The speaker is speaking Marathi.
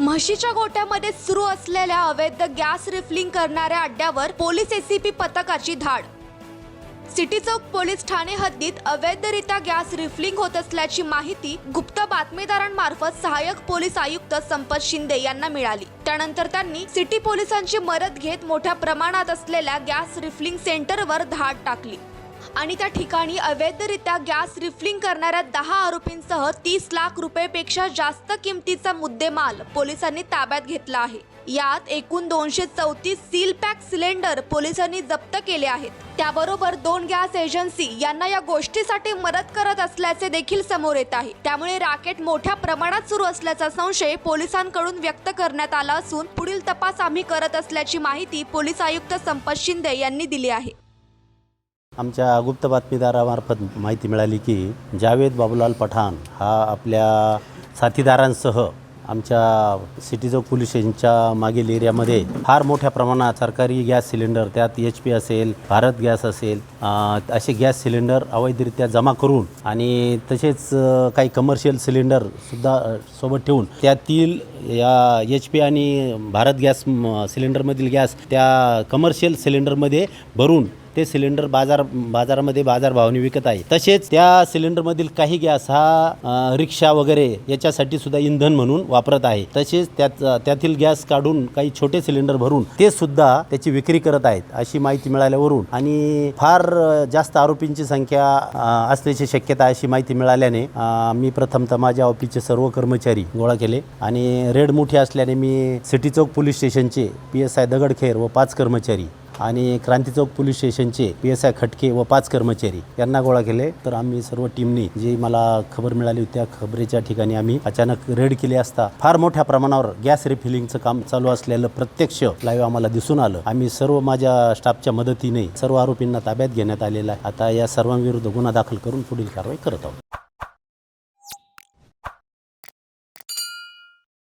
म्हशीच्या गोट्यामध्ये सुरू असलेल्या अवैध गॅस रिफिलिंग करणाऱ्या अड्ड्यावर पोलीस एसीपी पथकाची धाड. सिटी चौक पोलीस ठाणे हद्दीत अवैधरित्या गॅस रिफिलिंग होत असल्याची माहिती गुप्त बातमीदारांमार्फत सहाय्यक पोलीस आयुक्त संपत शिंदे यांना मिळाली. त्यानंतर त्यांनी सिटी पोलिसांची मदत घेत मोठ्या प्रमाणात असलेल्या गॅस रिफिलिंग सेंटरवर धाड टाकली. आणि त्या ठिकाणी अवैधरित्या गॅस रिफिलिंग करणाऱ्या दहा आरोपींसह तीस लाख रुपयेपेक्षा जास्त किमतीचा मुद्देमाल पोलिसांनी ताब्यात घेतला आहे. यात एकूण दोनशे चौतीस सील पॅक सिलेंडर पोलिसांनी जप्त केले आहेत. त्याबरोबर दोन गॅस एजन्सी यांना या गोष्टीसाठी मदत करत असल्याचे देखील समोर येत आहे. त्यामुळे राकेट मोठ्या प्रमाणात सुरू असल्याचा संशय पोलिसांकडून व्यक्त करण्यात आला असून पुढील तपास आम्ही करत असल्याची माहिती पोलीस आयुक्त संपत शिंदे यांनी दिली आहे. आमच्या गुप्त बातमीदारामार्फत माहिती मिळाली की जावेद बाबूलाल पठाण हा आपल्या साथीदारांसह आमच्या सिटी चौक पोलीस स्टेशनच्या मागील एरियामध्ये फार मोठ्या प्रमाणात सरकारी गॅस सिलेंडर त्यात एच पी असेल भारत गॅस असेल असे गॅस सिलेंडर अवैधरित्या जमा करून आणि तसेच काही कमर्शियल सिलेंडरसुद्धा सोबत ठेवून त्यातील या एच पी आणि भारत गॅस सिलेंडरमधील गॅस त्या कमर्शियल सिलेंडरमध्ये भरून ते सिलेंडर बाजार बाजारामध्ये बाजारभावाने विकत आहे. तसेच त्या सिलेंडरमधील काही गॅस हा रिक्षा वगैरे याच्यासाठी सुद्धा इंधन म्हणून वापरत आहे. तसेच त्यात त्यातील गॅस काढून काही छोटे सिलेंडर भरून ते सुद्धा त्याची विक्री करत आहेत अशी माहिती मिळाल्यावरून. आणि फार जास्त आरोपींची संख्या असल्याची शक्यता अशी माहिती मिळाल्याने मी प्रथमतः माझ्या ऑफिसचे सर्व कर्मचारी गोळा केले. आणि रेड मोठी असल्याने मी सिटी चौक पोलीस स्टेशनचे पी एस आय दगडखेर व पाच कर्मचारी आणि क्रांती चौक पोलीस स्टेशनचे पी एस आय खटके व पाच कर्मचारी यांना गोळा केले. तर आम्ही सर्व टीमनी जी मला खबर मिळाली होती त्या खबरेच्या ठिकाणी आम्ही अचानक रेड केली असता फार मोठ्या प्रमाणावर गॅस रिफिलिंगचं काम चालू असलेलं प्रत्यक्ष लाईव्ह आम्हाला दिसून आलं. आम्ही सर्व माझ्या स्टाफच्या मदतीने सर्व आरोपींना ताब्यात घेण्यात आलेलं आहे. आता या सर्वांविरुद्ध गुन्हा दाखल करून पुढील कारवाई करत आहोत.